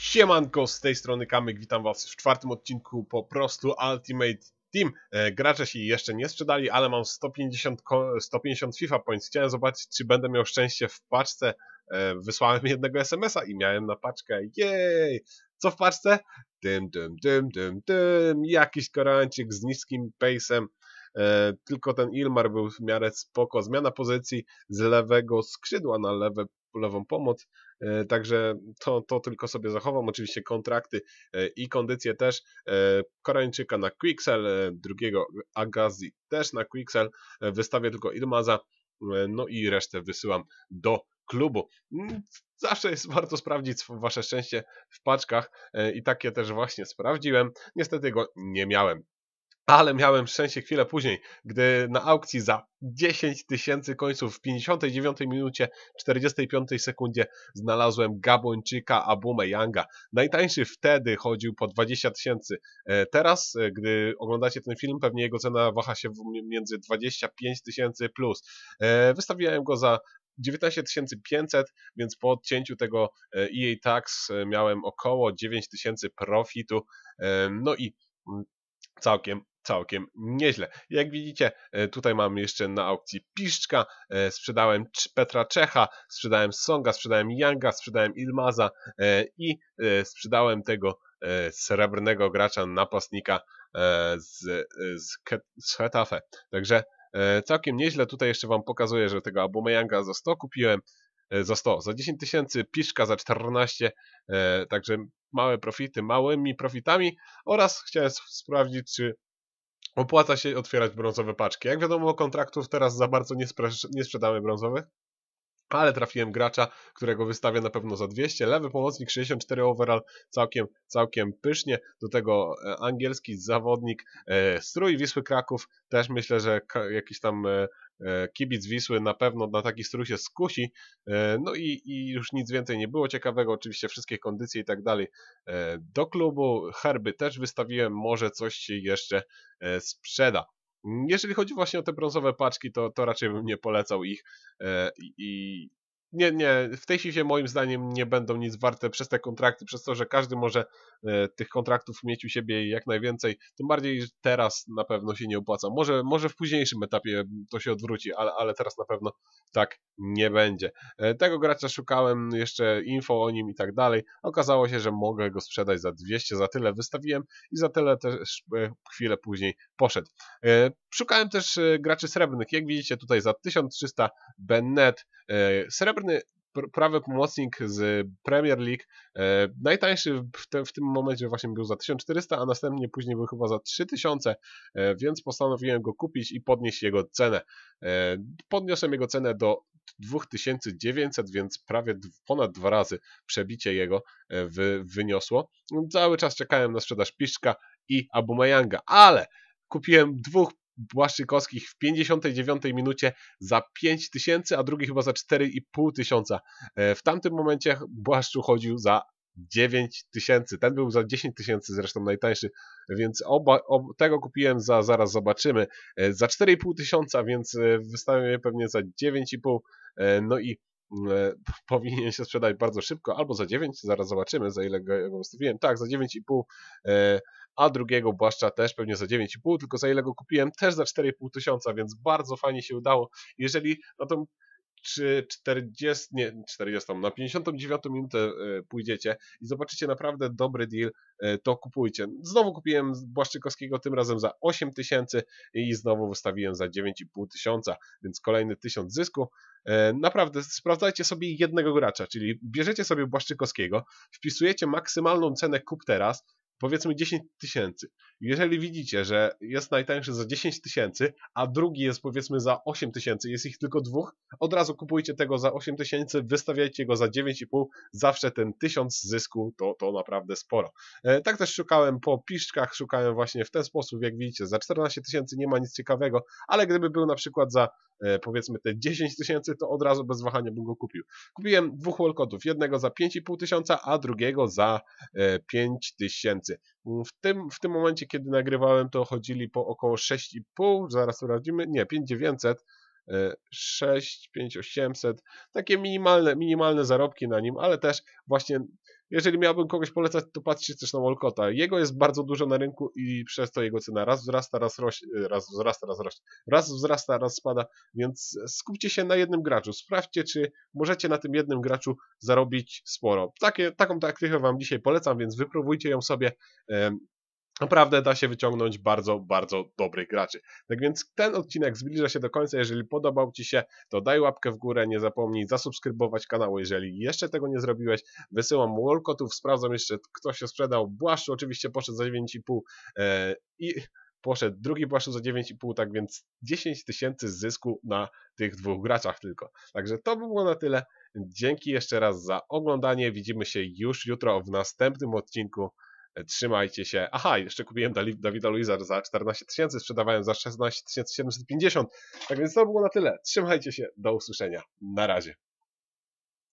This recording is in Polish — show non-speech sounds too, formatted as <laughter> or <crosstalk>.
Siemanko, z tej strony Kamyk, witam was w czwartym odcinku po prostu Ultimate Team. E, gracze się jeszcze nie sprzedali, ale mam 150, 150 FIFA points. Chciałem zobaczyć, czy będę miał szczęście w paczce. E, wysłałem jednego SMS-a i miałem na paczkę. Jej! Co w paczce? Dym, dym, dym, dym, dym. Jakiś Koreańczyk z niskim pace'em. E, tylko ten Ilmar był w miarę spoko. Zmiana pozycji z lewego skrzydła na lewe, lewą pomoc. E, także to, to tylko sobie zachowam. Oczywiście kontrakty e, i kondycje też. E, Koreańczyka na Quixel, drugiego Agazi też na Quixel. Wystawię tylko Ilmaza, no i resztę wysyłam do klubu. Mm, zawsze jest warto sprawdzić wasze szczęście w paczkach i takie też właśnie sprawdziłem. Niestety go nie miałem. Ale miałem szczęście chwilę później, gdy na aukcji za 10 tysięcy końców w 59 minucie 45 sekundzie znalazłem Gabończyka Abume Yanga. Najtańszy wtedy chodził po 20 tysięcy. E, teraz, e, gdy oglądacie ten film, pewnie jego cena waha się między 25 tysięcy plus. E, wystawiłem go za 19 500, więc po odcięciu tego EA Tax miałem około 9 tysięcy profitu. No i mm, całkiem całkiem nieźle. Jak widzicie, e, tutaj mam jeszcze na aukcji Piszczka, e, sprzedałem Petra Czecha, sprzedałem Songa, sprzedałem Yanga, sprzedałem Ilmaza e, i sprzedałem tego srebrnego gracza, napastnika z, z, z Hetafe. Także całkiem nieźle. Tutaj jeszcze Wam pokazuję, że tego Abumeyanga za 100 kupiłem, za 100, za 10 tysięcy, Piszka za 14, także małe profity, małymi profitami oraz chciałem sprawdzić, czy opłaca się otwierać brązowe paczki. Jak wiadomo, kontraktów teraz za bardzo nie, nie sprzedamy brązowych, ale trafiłem gracza, którego wystawię na pewno za 200. Lewy pomocnik 64 overall, całkiem, całkiem pysznie. Do tego e, angielski zawodnik, e, strój Wisły Kraków, też myślę, że jakiś tam E, kibic Wisły na pewno na taki strój się skusi, e, no i, i już nic więcej nie było ciekawego, oczywiście wszystkie kondycje i tak dalej e, do klubu, herby też wystawiłem, może coś się jeszcze sprzeda. Jeżeli chodzi właśnie o te brązowe paczki, to, to raczej bym nie polecał ich i, nie, nie, w tej chwili moim zdaniem nie będą nic warte przez te kontrakty, przez to, że każdy może e, tych kontraktów mieć u siebie jak najwięcej, tym bardziej teraz na pewno się nie opłaca. Może, może w późniejszym etapie to się odwróci, ale, ale teraz na pewno tak nie będzie. E, tego gracza szukałem, jeszcze info o nim i tak dalej. Okazało się, że mogę go sprzedać za 200, za tyle wystawiłem i za tyle też e, chwilę później poszedł. Szukałem też e, graczy srebrnych, jak widzicie tutaj za 1300 Bennett, e, srebrny prawy pomocnik z Premier League. E, najtańszy w, te, w, tym momencie właśnie był za 1400, a następnie później był chyba za 3000, e, więc postanowiłem go kupić i podnieść jego cenę. Podniosłem jego cenę do 2900, więc prawie ponad dwa razy przebicie jego wy, wyniosło. Cały czas czekałem na sprzedaż Piszka i Abumeyanga, ale kupiłem dwóch Błaszczykowskich w 59 minucie za 5 tysięcy, a drugi chyba za 4,5 tysiąca. E, w tamtym momencie Błaszczu chodził za 9 tysięcy. Ten był za 10 tysięcy zresztą najtańszy, więc oba, ob, tego kupiłem za, zaraz zobaczymy, e, za 4,5 tysiąca, więc e, wystawiam je pewnie za 9,5. No i <laughs> powinien się sprzedać bardzo szybko, albo za 9, zaraz zobaczymy za ile go wystawiłem. Tak, za 9,5 a drugiego błaszcza też pewnie za 9,5, tylko za ile go kupiłem też za 4,5 tysiąca, więc bardzo fajnie się udało. Jeżeli na tą czy 40, nie 40, na 59 minutę e, pójdziecie i zobaczycie naprawdę dobry deal, e, to kupujcie. Znowu kupiłem Błaszczykowskiego tym razem za 8 tysięcy i znowu wystawiłem za 9,5 tysiąca, więc kolejny tysiąc zysku. E, naprawdę sprawdzajcie sobie jednego gracza, czyli bierzecie sobie Błaszczykowskiego, wpisujecie maksymalną cenę kup teraz, powiedzmy 10 tysięcy. Jeżeli widzicie, że jest najtańszy za 10 tysięcy, a drugi jest powiedzmy za 8 tysięcy, jest ich tylko dwóch, od razu kupujcie tego za 8 tysięcy, wystawiajcie go za 9,5, zawsze ten 1000 zysku to, to naprawdę sporo. E, tak też szukałem po piszczkach, szukałem właśnie w ten sposób, jak widzicie, za 14 tysięcy nie ma nic ciekawego, ale gdyby był na przykład za e, powiedzmy te 10 tysięcy, to od razu bez wahania bym go kupił. Kupiłem dwóch wallcodów, jednego za 5,5 tysiąca, a drugiego za e, 5 tysięcy. W tym, w tym momencie, kiedy nagrywałem, to chodzili po około 6,5, zaraz sprawdzimy, nie, 5900, 6, 5, 800, takie minimalne, minimalne zarobki na nim, ale też właśnie jeżeli miałbym kogoś polecać, to patrzcie też na Walcota. Jego jest bardzo dużo na rynku i przez to jego cena raz wzrasta, raz rośnie, raz wzrasta, raz rośnie, raz wzrasta, raz spada, więc skupcie się na jednym graczu. Sprawdźcie, czy możecie na tym jednym graczu zarobić sporo. Takie, taką taktykę Wam dzisiaj polecam, więc wypróbujcie ją sobie. Naprawdę da się wyciągnąć bardzo, bardzo dobrych graczy. Tak więc ten odcinek zbliża się do końca. Jeżeli podobał Ci się, to daj łapkę w górę. Nie zapomnij zasubskrybować kanału, jeżeli jeszcze tego nie zrobiłeś. Wysyłam Walcotów, sprawdzam jeszcze, kto się sprzedał. Błaszczu oczywiście poszedł za 9,5 e, i poszedł drugi Błaszczu za 9,5, tak więc 10 tysięcy zysku na tych dwóch graczach tylko. Także to by było na tyle. Dzięki jeszcze raz za oglądanie. Widzimy się już jutro w następnym odcinku. Trzymajcie się. Aha, jeszcze kupiłem Dawida Luiza za 14 tysięcy, sprzedawałem za 16 750. Tak więc to było na tyle. Trzymajcie się. Do usłyszenia. Na razie.